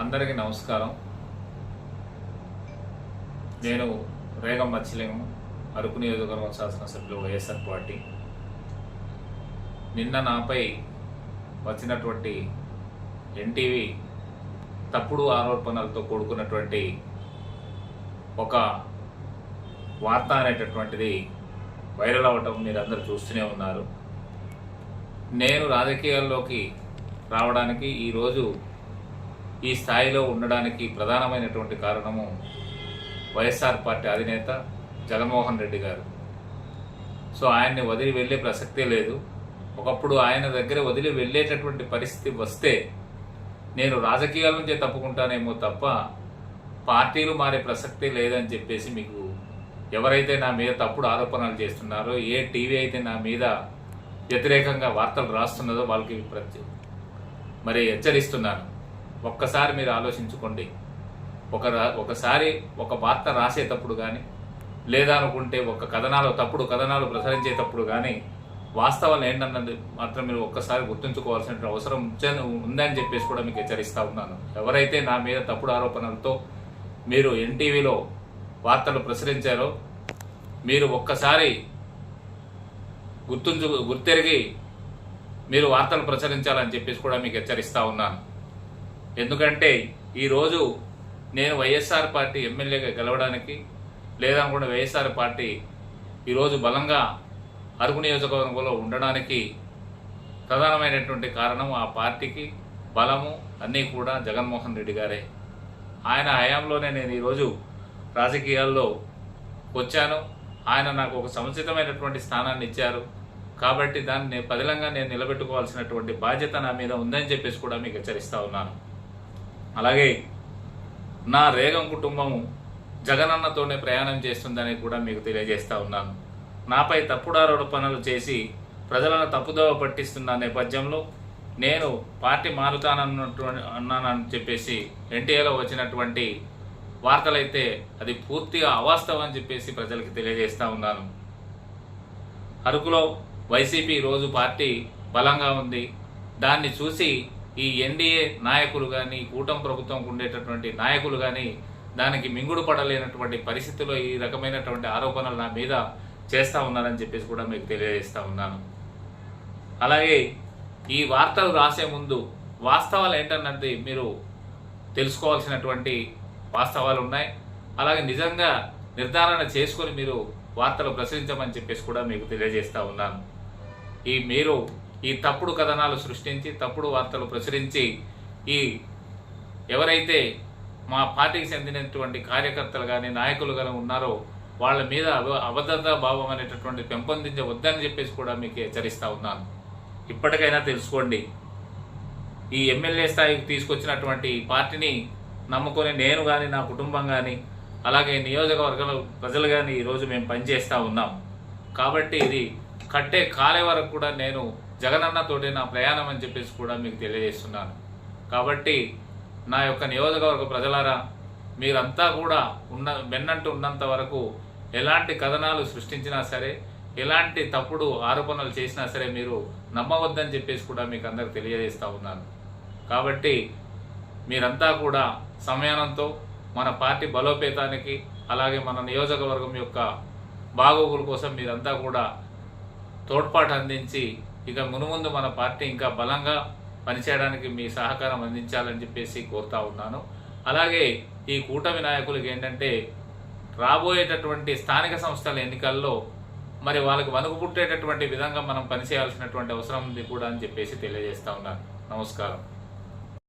అందరికీ నమస్కారం. నేను రేగం మత్స్యలింగం అరకు నియోజకవర్గం శాసనసభ్యులు వైఎస్ఆర్ పార్టీ. నిన్న నాపై వచ్చినటువంటి ఎన్టీవీ తప్పుడు ఆరోపణలతో కూడుకున్నటువంటి ఒక వార్త అనేటటువంటిది వైరల్ అవ్వటం మీరు అందరు చూస్తూనే ఉన్నారు. నేను రాజకీయాల్లోకి రావడానికి ఈరోజు ఈ స్థాయిలో ఉండడానికి ప్రధానమైనటువంటి కారణము వైఎస్ఆర్ పార్టీ అధినేత జగన్మోహన్ రెడ్డి గారు. సో ఆయన్ని వదిలి వెళ్ళే ప్రసక్తే లేదు. ఒకప్పుడు ఆయన దగ్గర వదిలి వెళ్ళేటటువంటి పరిస్థితి వస్తే నేను రాజకీయాల నుంచే తప్పుకుంటానేమో తప్ప పార్టీలు మారే ప్రసక్తే లేదని చెప్పేసి మీకు ఎవరైతే నా మీద తప్పుడు ఆరోపణలు చేస్తున్నారో ఏ టీవీ అయితే నా మీద వ్యతిరేకంగా వార్తలు రాస్తున్నదో వాళ్ళకి ప్రతి మరి హెచ్చరిస్తున్నాను. ఒక్కసారి మీరు ఆలోచించుకోండి. ఒక రా- ఒకసారి ఒక వార్త రాసేటప్పుడు కానీ లేదనుకుంటే ఒక కథనాలు తప్పుడు కథనాలు ప్రసరించేటప్పుడు కానీ వాస్తవాలు ఏంటన్నది మాత్రం మీరు ఒక్కసారి గుర్తుంచుకోవాల్సిన అవసరం ఉందని చెప్పేసి కూడా మీకు హెచ్చరిస్తా ఉన్నాను. ఎవరైతే నా మీద తప్పుడు ఆరోపణలతో మీరు ఎన్టీవీలో వార్తలు ప్రసరించారో మీరు ఒక్కసారి గుర్తుంచు గుర్తెరిగి మీరు వార్తలు ప్రచురించాలని చెప్పేసి కూడా మీకు హెచ్చరిస్తా ఉన్నాను. ఎందుకంటే ఈరోజు నేను వైఎస్ఆర్ పార్టీ ఎమ్మెల్యేగా గెలవడానికి లేదా కూడా వైఎస్ఆర్ పార్టీ ఈరోజు బలంగా అరుగు నియోజకవర్గంలో ఉండడానికి ప్రధానమైనటువంటి కారణం ఆ పార్టీకి బలము అన్నీ కూడా జగన్మోహన్ రెడ్డి గారే. ఆయన హయాంలోనే నేను ఈరోజు రాజకీయాల్లో వచ్చాను. ఆయన నాకు ఒక సముచితమైనటువంటి స్థానాన్ని ఇచ్చారు. కాబట్టి దాన్ని నేను పదిలంగా నేను నిలబెట్టుకోవాల్సినటువంటి బాధ్యత నా మీద ఉందని చెప్పేసి కూడా మీకు హెచ్చరిస్తూ ఉన్నాను. అలాగే నా రేగం కుటుంబం జగనన్నతోనే ప్రయాణం చేస్తుందని కూడా మీకు తెలియజేస్తూ ఉన్నాను. నాపై తప్పుడారోపణలు చేసి ప్రజలను తప్పుదోవ పట్టిస్తున్న నేపథ్యంలో నేను పార్టీ మారుతానన్నట్టు అన్నానని చెప్పేసి ఎన్టీఏలో వచ్చినటువంటి వార్తలైతే అది పూర్తిగా అవాస్తవం అని చెప్పేసి ప్రజలకు తెలియజేస్తూ ఉన్నాను. అరకులో వైసీపీ రోజు పార్టీ బలంగా ఉంది. దాన్ని చూసి ఈ ఎన్డీఏ నాయకులు కానీ కూటమి ప్రభుత్వంకు ఉండేటటువంటి నాయకులు కానీ దానికి మింగుడు పడలేనటువంటి పరిస్థితిలో ఈ రకమైనటువంటి ఆరోపణలు నా మీద చేస్తూ ఉన్నారని చెప్పేసి కూడా మీకు తెలియజేస్తూ ఉన్నాను. అలాగే ఈ వార్తలు రాసే ముందు వాస్తవాలు ఏంటన్నది మీరు తెలుసుకోవాల్సినటువంటి వాస్తవాలు ఉన్నాయి. అలాగే నిజంగా నిర్ధారణ చేసుకొని మీరు వార్తలు ప్రచురించమని చెప్పేసి కూడా మీకు తెలియజేస్తూ ఉన్నాను. ఈ మీరు ఈ తప్పుడు కథనాలు సృష్టించి తప్పుడు వార్తలు ప్రచురించి ఈ ఎవరైతే మా పార్టీకి చెందినటువంటి కార్యకర్తలు కానీ నాయకులు కానీ ఉన్నారో వాళ్ళ మీద అవ- భావం అనేటటువంటి పెంపొందించవద్దని చెప్పేసి కూడా మీకు హెచ్చరిస్తూ ఉన్నాను. ఇప్పటికైనా తెలుసుకోండి. ఈ ఎమ్మెల్యే స్థాయికి తీసుకొచ్చినటువంటి పార్టీని నమ్ముకొని నేను కానీ నా కుటుంబం కానీ అలాగే నియోజకవర్గంలో ప్రజలు కానీ ఈరోజు మేము పనిచేస్తూ ఉన్నాం. కాబట్టి ఇది కట్టే కాలే వరకు కూడా నేను జగనన్నతోటి నా ప్రయాణం అని చెప్పేసి కూడా మీకు తెలియజేస్తున్నాను. కాబట్టి నా యొక్క నియోజకవర్గ ప్రజలారా మీరంతా కూడా ఉన్న వెన్నంటూ ఉన్నంత వరకు ఎలాంటి కథనాలు సృష్టించినా సరే ఎలాంటి తప్పుడు ఆరోపణలు చేసినా సరే మీరు నమ్మవద్దని చెప్పేసి కూడా మీకు అందరికి తెలియజేస్తూ ఉన్నాను. కాబట్టి మీరంతా కూడా సమయానంతో మన పార్టీ బలోపేతానికి అలాగే మన నియోజకవర్గం యొక్క బాగోగుల కోసం మీరంతా కూడా తోడ్పాటు అందించి ఇక మునుముందు మన పార్టీ ఇంకా బలంగా పనిచేయడానికి మీ సహకారం అందించాలని చెప్పేసి కోరుతా ఉన్నాను. అలాగే ఈ కూటమి నాయకులకి ఏంటంటే రాబోయేటటువంటి స్థానిక సంస్థల ఎన్నికల్లో మరి వాళ్ళకి వణుకు పుట్టేటటువంటి విధంగా మనం పనిచేయాల్సినటువంటి అవసరం ఉంది కూడా అని చెప్పేసి తెలియజేస్తా ఉన్నాను. నమస్కారం.